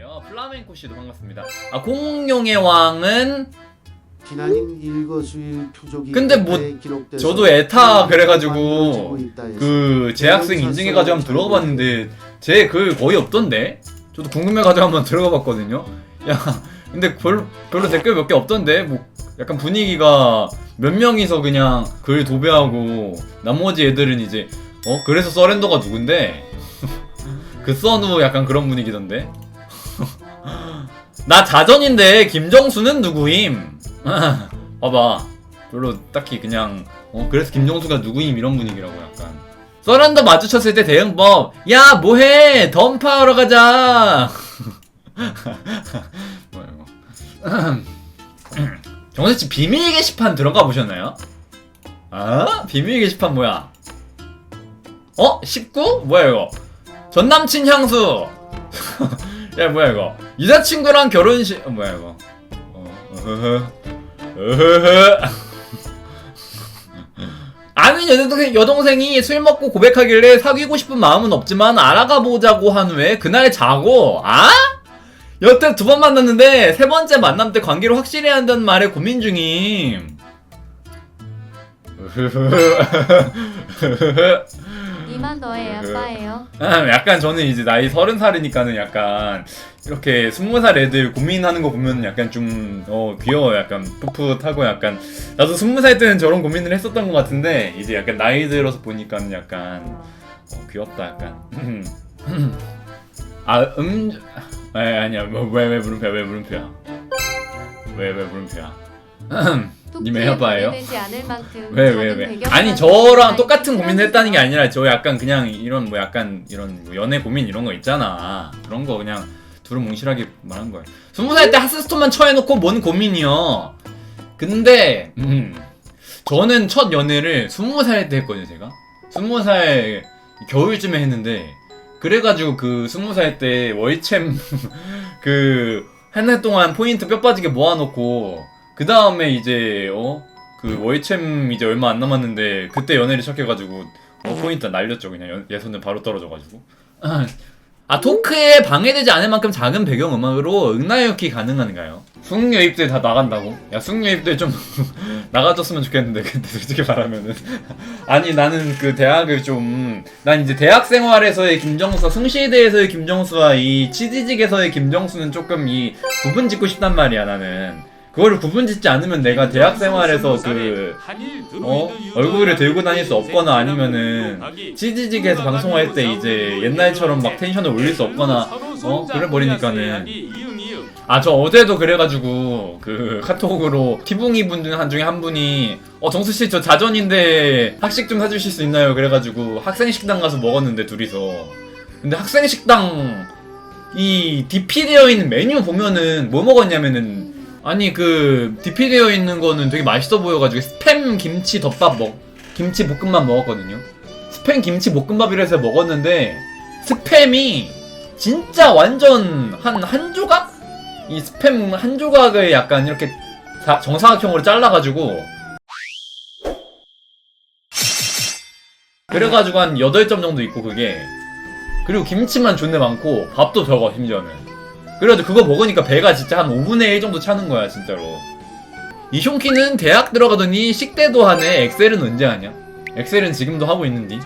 안녕하세요. 플라멘코 씨도 반갑습니다. 아 공룡의 왕은 비나님 일거수일 표적이 근데 뭐 기록돼서 저도 에타 그래가지고 만들어지고 있다 해서 그 재학생 인증해가지고 한번 들어가 봤는데 제 글 거의 없던데? 저도 궁금해가지고 한번 들어가 봤거든요. 야 근데 별로, 별로 댓글 몇 개 없던데 뭐 약간 분위기가 몇 명이서 그냥 글 도배하고 나머지 애들은 이제 어 그래서 서렌더가 누군데 그 써누 약간 그런 분위기던데 나 자전인데 김정수는 누구임? 봐봐. 별로 딱히 그냥 어 그래서 김정수가 누구임 이런 분위기라고 약간. 서렌더 마주쳤을 때 대응법. 야 뭐해? 던파하러 가자. 뭐야 이거. 정수씨 비밀 게시판 들어가 보셨나요? 아? 비밀 게시판 뭐야? 어? 19? 뭐야 이거? 전남친 향수 야 뭐야 이거? 여자친구랑 결혼식 어, 뭐야 이거? 어, 아는 여동생, 여동생이 술 먹고 고백하길래 사귀고 싶은 마음은 없지만 알아가 보자고 한 후에 그날 자고 아? 여태 두 번 만났는데 세 번째 만남 때 관계를 확실히 한다는 말에 고민 중임 이만 너의 아빠예요. 아, 약간 저는 이제 나이 서른 살이니까는 약간 이렇게 스무 살 애들 고민하는 거 보면 약간 좀 어, 귀여워 약간 풋풋하고 약간 나도 스무 살 때는 저런 고민을 했었던 것 같은데 이제 약간 나이 들어서 보니까는 약간 어, 귀엽다 약간. 아음 아 아니야. 뭐 왜왜 물음표야? 왜 물음표야? 왜 왜 물음표야 님의 아빠예요? 되지 않을 만큼 왜왜 왜? 아니 저랑 똑같은 고민을 했다는 게 아니라 저 약간 그냥 이런 뭐 약간 이런 뭐 연애 고민 이런 거 있잖아 그런 거 그냥 둘은 뭉실하게 말한 거예요 스무 살 때 하스스톤만 쳐해놓고 뭔 고민이요 근데 음 저는 첫 연애를 스무 살 때 했거든요 제가 스무 살 겨울쯤에 했는데 그래가지고 그 스무 살 때 월챔 그 한 해 동안 포인트 뼈 빠지게 모아놓고 그 다음에 이제 어? 그 월챔 이제 얼마 안 남았는데 그때 연애를 시작해가지고 어 포인트 날렸죠. 그냥 연- 예선은 바로 떨어져가지고. 아 토크에 방해되지 않을 만큼 작은 배경 음악으로 응나요키 가능한가요? 숙녀입들 다 나간다고? 야 숙녀입들 좀 나가줬으면 좋겠는데 근데 솔직히 말하면은. 아니 나는 그 대학을 좀 난 이제 대학 생활에서의 김정수와 승시대에서의 김정수와 이 치지직에서의 김정수는 조금 이 구분 짓고 싶단 말이야 나는 그거를 구분 짓지 않으면 내가 대학 생활에서 그 어? 얼굴을 들고 다닐 수 없거나 아니면은 치지직에서 방송할 때 이제 옛날처럼 막 텐션을 올릴 수 없거나 어? 그래 버리니까는 아 저 어제도 그래가지고 그 카톡으로 티붕이 분한 중에 한 분이 어 정수 씨 저 자전인데 학식 좀 사주실 수 있나요? 그래가지고 학생 식당 가서 먹었는데 둘이서 근데 학생 식당 이 DP 되어 있는 메뉴 보면은 뭐 먹었냐면은 아니 그 DP 되어 있는 거는 되게 맛있어 보여가지고 스팸 김치 덮밥 먹 김치 볶음밥 먹었거든요. 스팸 김치 볶음밥이라 해서 먹었는데 스팸이 진짜 완전 한한 조각? 이 스팸 한 조각을 약간 이렇게 사- 정사각형으로 잘라가지고 그래가지고 한 8점 정도 있고 그게 그리고 김치만 존내 많고 밥도 적어 심지어는 그래가지고 그거 먹으니까 배가 진짜 한 5분의 1 정도 차는 거야 진짜로. 이 숑키는 대학 들어가더니 식대도 하네. 엑셀은 언제 하냐? 엑셀은 지금도 하고 있는디?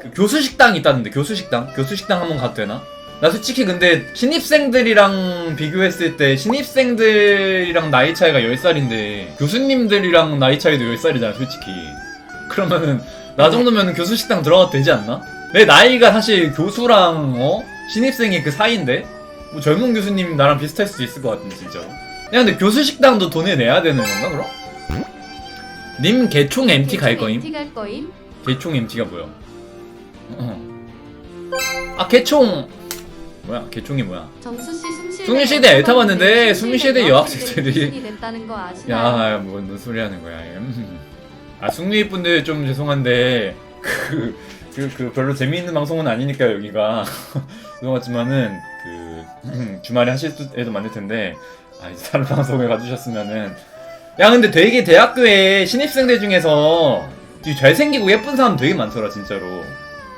그 교수 식당 있다는데 교수 식당? 교수 식당 한번 가도 되나? 나 솔직히 근데 신입생들이랑 비교했을 때 신입생들이랑 나이 차이가 10살인데 교수님들이랑 나이 차이도 10살이잖아 솔직히. 그러면은 나 정도면 교수 식당 들어가도 되지 않나? 내 나이가 사실 교수랑 어? 신입생이 그 사이인데 뭐 젊은 교수님 나랑 비슷할 수도 있을 것 같은데 진짜 야 근데 교수 식당도 돈을 내야 되는 건가 그럼? 님 개총 MT 갈 거임? MT 갈 거임? 개총 MT가 뭐야? 어. 아 개총 뭐야? 개총이 뭐야? 정수 씨 숨쉬. 숭실대 에타 봤는데 숭실대 여학생들이 됐다는 거 아시나요? 야, 뭐, 뭔 소리 하는 거야. 음. 아, 숙리 분들 좀 죄송한데, 그, 그, 그, 별로 재미있는 방송은 아니니까, 여기가. 죄송하지만은, 그, 주말에 하실 때도 많을 텐데, 아, 이제 다른 방송에 가주셨으면은. 야, 근데 되게 대학교에 신입생들 중에서 잘생기고 예쁜 사람 되게 많더라, 진짜로.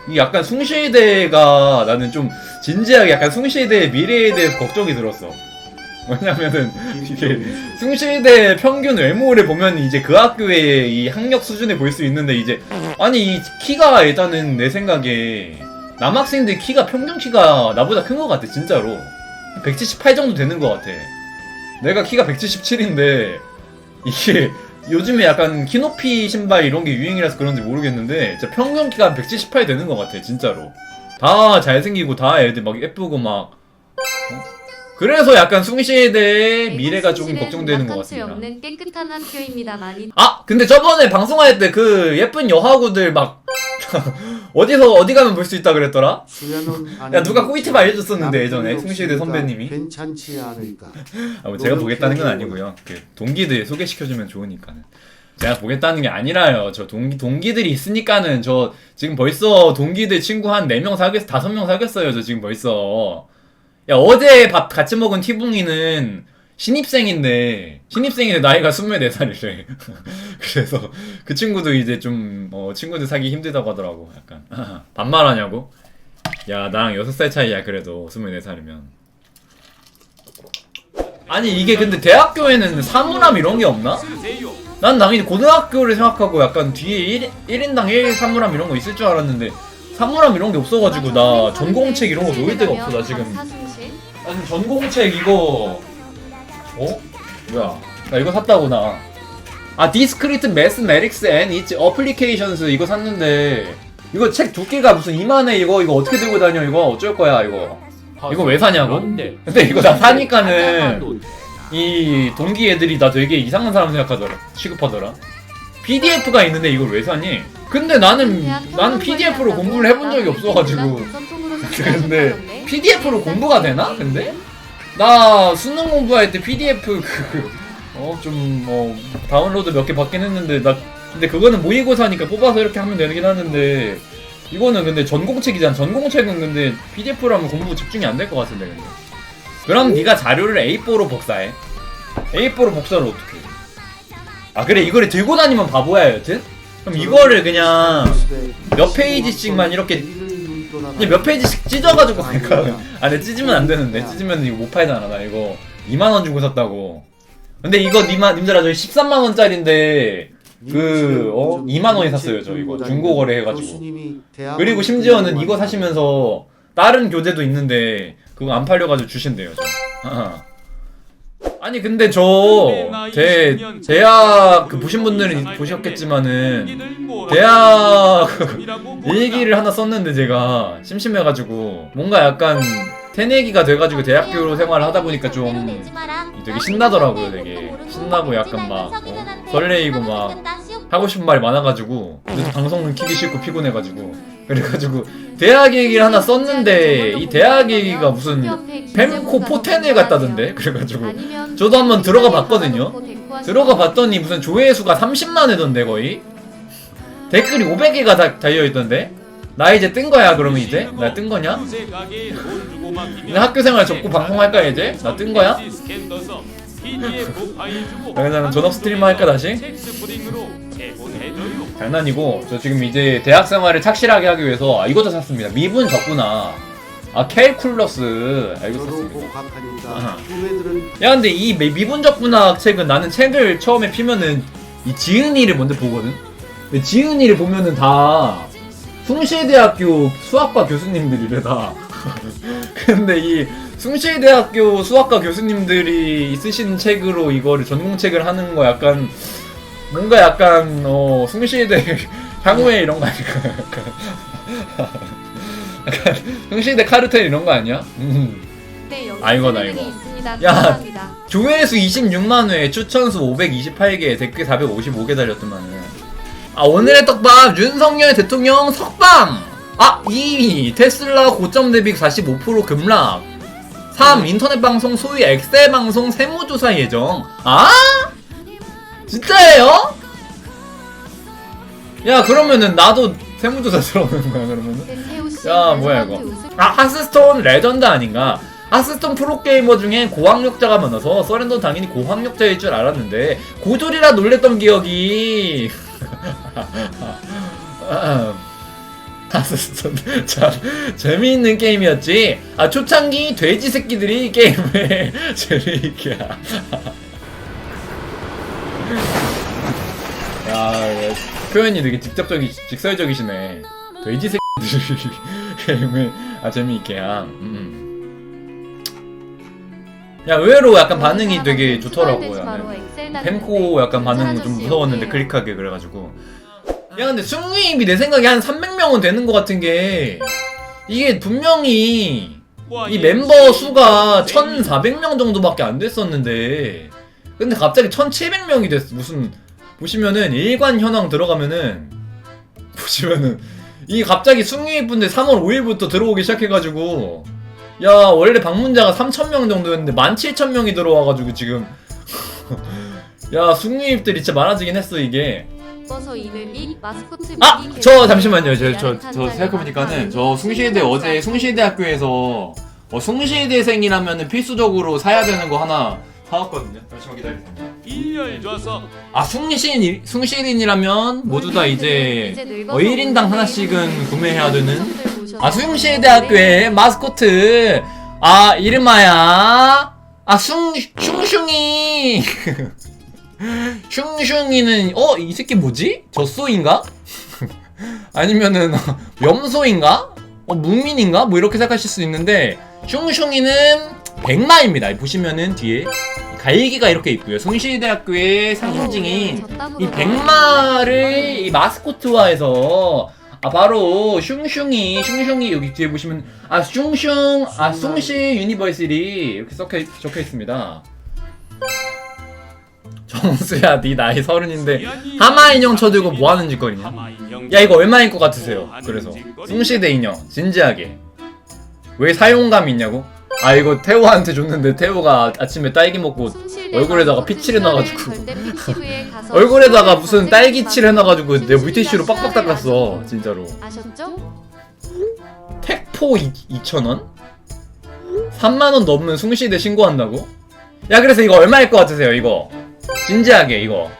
이 약간 숭실대가 나는 좀 진지하게 약간 숭실대의 미래에 대해서 걱정이 들었어. 왜냐면은 이게 숭실대 평균 외모를 보면 이제 그 학교의 이 학력 수준을 볼 수 있는데 이제 아니 이 키가 일단은 내 생각에 남학생들 키가 평균 키가 나보다 큰 것 같아 진짜로 178 정도 되는 것 같아 내가 키가 177인데 이게 요즘에 약간 키높이 신발 이런 게 유행이라서 그런지 모르겠는데 진짜 평균 키가 178 되는 것 같아 진짜로 다 잘생기고 다 애들 막 예쁘고 막 어? 그래서 약간 숭실에 대해 미래가 조금 걱정되는 것 같습니다 없는 깨끗한 학교입니다. 많이 아 근데 저번에 방송할 때 그 예쁜 여하구들 막 어디서 어디 가면 볼 수 있다 그랬더라? 야 누가 꿀팁 알려줬었는데 예전에. 숭실대 선배님이. 괜찮지 않을까? 아, 뭐 제가 보겠다는 건 아니고요. 그 동기들 소개시켜주면 좋으니까는. 제가 보겠다는 게 아니라요. 저 동기 동기들이 있으니까는 저 지금 벌써 동기들 친구 한 4명 사귀었 5명 사귀었어요 저 지금 벌써. 야 어제 밥 같이 먹은 티붕이는 신입생인데 신입생인데 나이가 24살이래 그래서 그 친구도 이제 좀 어, 친구들 사기 힘들다고 하더라고. 약간. 반말하냐고? 야 나랑 6살 차이야 그래도 24살이면. 아니 이게 근데 대학교에는 사물함 이런 게 없나? 난 당연히 고등학교를 생각하고 약간 뒤에 1, 1인당 1 사물함 이런 거 있을 줄 알았는데 사물함 이런 게 없어가지고 나 전공책 이런 거 놓을 데가 없어 나 지금. 아니 전공책 이거 어? 뭐야? 나 이거 샀다고 나 아 디스크리트 매스메릭스 앤 이츠 어플리케이션스 이거 샀는데 이거 책 두께가 무슨 이만해 이거 이거 어떻게 들고 다녀 이거 어쩔 거야 이거 이거 왜 사냐고? 근데 이거 나 사니까는 이 동기 애들이 나 되게 이상한 사람 생각하더라 취급하더라 PDF가 있는데 이걸 왜 사니? 근데 나는 나는 PDF로 공부를 해본 적이 없어가지고 근데 PDF로 공부가 되나? 근데? 나 수능 공부할 때 PDF 그 어좀 뭐 다운로드 몇 개 받긴 했는데 나 근데 그거는 모의고사니까 뽑아서 이렇게 하면 되긴 하는데 이거는 근데 전공책이잖아. 전공책은 근데 PDF로 하면 공부 집중이 안 될 것 같은데 근데. 그럼 네가 자료를 A4로 복사해. A4로 복사를 어떻게 해? 아 그래 이거를 들고 다니면 바보야 여튼? 그럼 이거를 그냥 몇 페이지씩만 이렇게 그냥 몇 페이지씩 찢어가지고 갈까? 아, 근데 찢으면 안 되는데. 찢으면 이거 못 팔잖아. 나 이거 2만원 주고 샀다고. 근데 이거 님아, 님들아, 저희 13만 원짜리인데, 그, 어? 2만 원에 샀어요, 저 이거. 중고 거래 해가지고. 그리고 심지어는 이거 사시면서, 다른 교재도 있는데, 그거 안 팔려가지고 주신대요, 저. 아. 아니, 근데 저, 대, 대학, 그, 보신 분들은 보셨겠지만은, 대학, 일기를 하나 썼는데 제가 심심해가지고 뭔가 약간 새내기가 돼가지고 대학교 생활을 하다 보니까 좀 되게 신나더라고요 되게. 신나고 약간 막 어, 설레이고 막 하고 싶은 말이 많아가지고 방송은 키기 싫고 피곤해가지고 그래가지고 대학 얘기를 하나 썼는데 이 대학 얘기가 무슨 뱀코 포텐을 갔다던데? 그래가지고 저도 한번 들어가 봤거든요. 들어가 봤더니 무슨 조회수가 30만 회던데 거의? 댓글이 500개가 다 달려있던데 나 이제 뜬 거야 그러면 이제? 나 뜬 거냐? 나 학교 생활 접고 방송할까 이제? 나 뜬 거야? 그러면 전업 스트리머 할까 다시? 장난이고 저 지금 이제 대학 생활을 착실하게 하기 위해서 아, 이것도 샀습니다 미분 적구나 아 캘쿨러스 알겠습니다 아하. 야 근데 이 미- 미분 적분학 책은 나는 책을 처음에 피면은 이 지은이를 먼저 보거든 근데 지은이를 보면은 다 숭실대학교 수학과 교수님들이래 다 근데 이 숭실대학교 수학과 교수님들이 쓰신 책으로 이거를 전공책을 하는 거 약간 뭔가 약간 어 숭실대 향후에 이런 거 아닐까 약간 약간 숭실대 카르텔 이런 거 아니야? 음. 아이고다, 이거. 야. 야 조회수 26만 회, 추천수 528개, 댓글 455개 달렸더만은. 아 오늘의 떡밥 윤석열 대통령 석방. 아 2위 테슬라 고점 대비 45% 급락. 3 인터넷 방송 소위 엑셀 방송 세무조사 예정. 아? 진짜예요? 야 그러면은 나도 세무조사 들어오는 거야 그러면은? 야, 뭐야, 이거. 아 하스스톤 레전드 아닌가? 하스스톤 프로게이머 중에 고학력자가 많아서 서렌더 당연히 고학력자일 줄 알았는데 고졸이라 놀랬던 기억이 참 재미있는 게임이었지. 아 초창기 돼지 새끼들이 게임을 재미있게. 하- 야 야, 표현이 되게 직접적이 직설적이시네. 돼지 새끼들이 게임을 아 재미있게 함. 음. 야 의외로 약간 반응이 되게 좋더라고. 약 간. 펜코 약간 반응 좀 무서웠는데 클릭하게 그래가지고. 야 근데 승리입이 내 생각에 한 300명은 되는 것 같은 게 이게 분명히 이 멤버 수가 1400명 정도밖에 안 됐었는데 근데 갑자기 1700명이 됐어 무슨 보시면은 일관 현황 들어가면은 보시면은 이 갑자기 승리 분들 3월 5일부터 들어오기 시작해가지고 야 원래 방문자가 3000명 정도였는데 17000명이 들어와가지고 지금 야 승리입들이 진짜 많아지긴 했어 이게. 아! 저 잠시만요. 저, 저, 저 생각해보니까는 저 숭실대 어제 숭실대학교에서 어, 숭실대생이라면 필수적으로 사야 되는 거 하나 사왔거든요. 잠시만 기다리세요. 일렬 줘서. 아 숭신, 숭실인이라면 모두 다 이제 어, 1인당 하나씩은 구매해야 되는 아 숭실대학교의 마스코트. 아 이름하야. 아 숭, 슝슝이 슝슝이는 어 이 새끼 뭐지? 젖소인가? 아니면은 염소인가? 어 묵민인가? 뭐 이렇게 생각하실 수 있는데 슝슝이는 백마입니다. 보시면은 뒤에 갈기가 이렇게 있고요. 숭실대학교의 상징인 이 백마를 이 마스코트화해서 아 바로 슝슝이 슝슝이 여기 뒤에 보시면 아 슝슝 아 숭실 유니버시티 이렇게 적혀, 적혀 있습니다. 정수야 네 나이 서른인데 하마 인형 쳐들고 뭐 하는 짓거리냐? 야 이거 얼마인 것 같으세요? 그래서 숭시대 인형 진지하게 왜 사용감 있냐고? 아 이거 태호한테 줬는데 태호가 아침에 딸기 먹고 얼굴에다가 피칠 해 놔가지고. 얼굴에다가 무슨 딸기칠 해놔가지고 내 물티슈로 빡빡 닦았어 진짜로 아셨죠? 택포 2,000원? 3만원 넘는 숭시대 신고한다고? 야 그래서 이거 얼마일 것 같으세요 이거 진지하게 이거.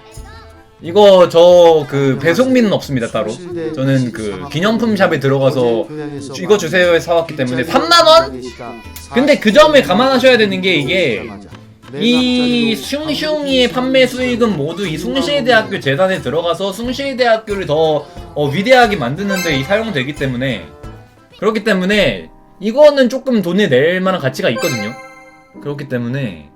이거 저 그 배송비는 없습니다 따로. 저는 그 기념품 샵에 들어가서 이거 주세요에 사왔기 때문에 3만원? 근데 그 점에 감안하셔야 되는 게 이게 이 슝슝이의 판매 수익은 모두 이 숭실대학교 재단에 들어가서 숭실대학교를 더 어, 위대하게 만드는데 이 사용되기 때문에 그렇기 때문에 이거는 조금 돈을 낼 만한 가치가 있거든요. 그렇기 때문에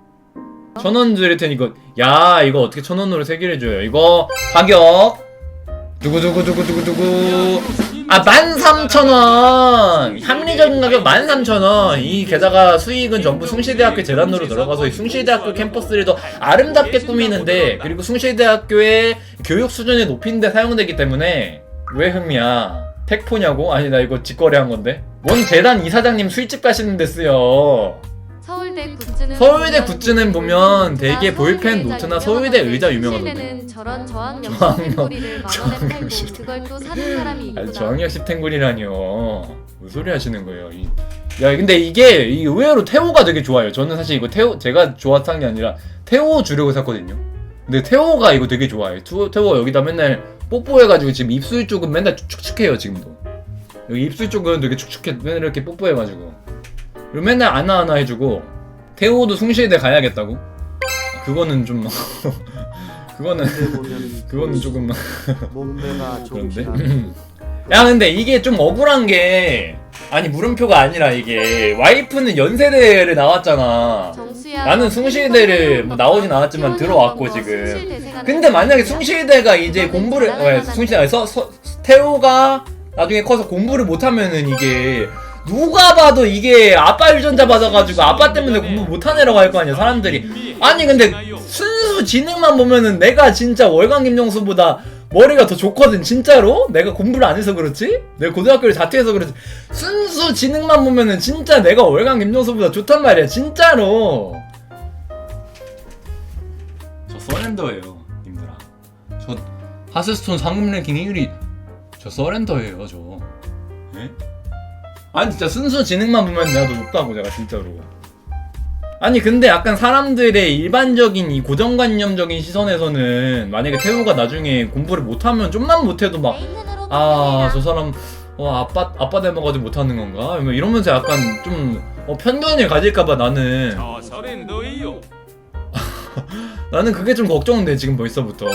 천 원 드릴 테니 이거 야 이거 어떻게 천 원으로 세 개를 줘요? 이거 가격. 두구두구두구두구두구. 아 13,000원. 합리적인 가격 13,000원. 이 게다가 수익은 전부 숭실대학교 재단으로 들어가서 이 숭실대학교 캠퍼스를 더 아름답게 꾸미는데 그리고 숭실대학교의 교육 수준을 높이는 데 사용되기 때문에 왜 흠이야? 택포냐고? 아니 나 이거 직거래한 건데. 뭔 재단 이사장님 술집 가시는 데 쓰여 서울대 굿즈는 서울대 굿즈는 보면 되게 볼펜 노트나 서울대 의자 유명하던데. 는 저런 저학력 저학력, 템포리를 만 원에 팔고 저학력 그걸 또 사는 사람이 있구나. 아니 저학력 10탱글이라니요. 무슨 소리 하시는 거예요? 이... 야 근데 이게 이 의외로 태호가 되게 좋아요. 저는 사실 이거 태호 제가 좋았던 게 아니라 태호 주려고 샀거든요. 근데 태호가 이거 되게 좋아해 투, 태호가 여기다 맨날 뽀뽀해가지고 지금 입술 쪽은 맨날 축축해요 지금도. 여기 입술 쪽은 되게 축축해 맨날 이렇게 뽀뽀해가지고. 그리고 맨날 안아 안아 해주고 태호도 숭실대 가야겠다고? 그거는 좀 그거는 그거는 조금 몸매가 그런데? 야 근데 이게 좀 억울한 게 아니 물음표가 아니라 이게 와이프는 연세대를 나왔잖아. 정수야, 나는 숭실대를 뭐 나오진 않았지만 들어왔고 지금. 근데 만약에 숭실대가 이제 공부를 왜 숭실대 아니, 서, 서, 태호가 나중에 커서 공부를 못하면은 이게 누가 봐도 이게 아빠 유전자 받아가지고 아빠 때문에 공부 못한 애라고 할 거 아니야 사람들이. 아니 근데 순수 지능만 보면은 내가 진짜 월간 김정수보다 머리가 더 좋거든 진짜로? 내가 공부를 안 해서 그렇지? 내가 고등학교를 자퇴해서 그렇지? 순수 지능만 보면은 진짜 내가 월간 김정수보다 좋단 말이야 진짜로. 저 서렌더예요 님들아. 저 하스스톤 상금 랭킹 1위. 저 서렌더예요 저. 예? 아니 진짜 순수 지능만 보면 나도 더 높다고 제가 진짜로. 아니 근데 약간 사람들의 일반적인 이 고정관념적인 시선에서는 만약에 태우가 나중에 공부를 못하면 좀만 못해도 막 아 저 사람 어 아빠 아빠 닮아가지 못하는 건가? 뭐 이러면서 약간 좀 어, 편견을 가질까봐 나는. 나는 그게 좀 걱정돼 지금 벌써부터.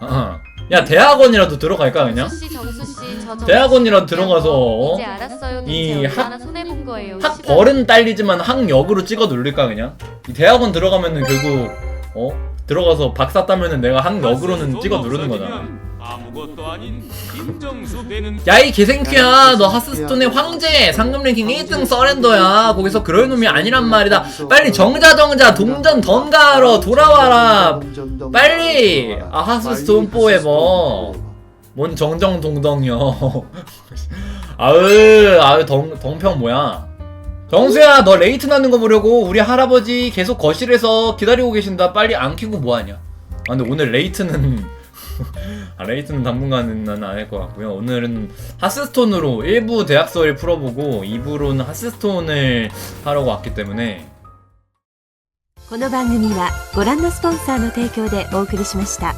어. 어. 야 대학원이라도 들어갈까 그냥? 정수 씨, 정수 씨, 저 정수 대학원이라도 씨 들어가서 어? 이제 알았어요. 이 이 학- 얼마나 손해 본 거예요. 학 시간. 벌은 딸리지만 학역으로 찍어 누를까 그냥? 이 대학원 들어가면은 결국 어 들어가서 박사 따면은 내가 학역으로는 찍어 누르는 거잖아. 아무것도 아닌 김정수 되는 야 이 개생큐야. 너 하스스톤의 황제 상금 랭킹 1등 서렌더야. 거기서 그럴 놈이 아니란 말이다. 빨리 정자 정자 동전 던가하러 돌아와라. 빨리! 아, 하스스톤 포에버. 뭔 정정 동덩이요 아으 아으 덩, 덩평 뭐야. 정수야 너 레이트 나는 거 보려고 우리 할아버지 계속 거실에서 기다리고 계신다. 빨리 안 키고 뭐하냐. 아 근데 오늘 레이트는 아, 레이트는 당분간은 안할 것 같고요 오늘은 하스스톤으로 일부 대학설을 풀어보고 2부로는 하스스톤을 하려고 왔기 때문에 この番組はご覧のスポンサーの提供でお送りしました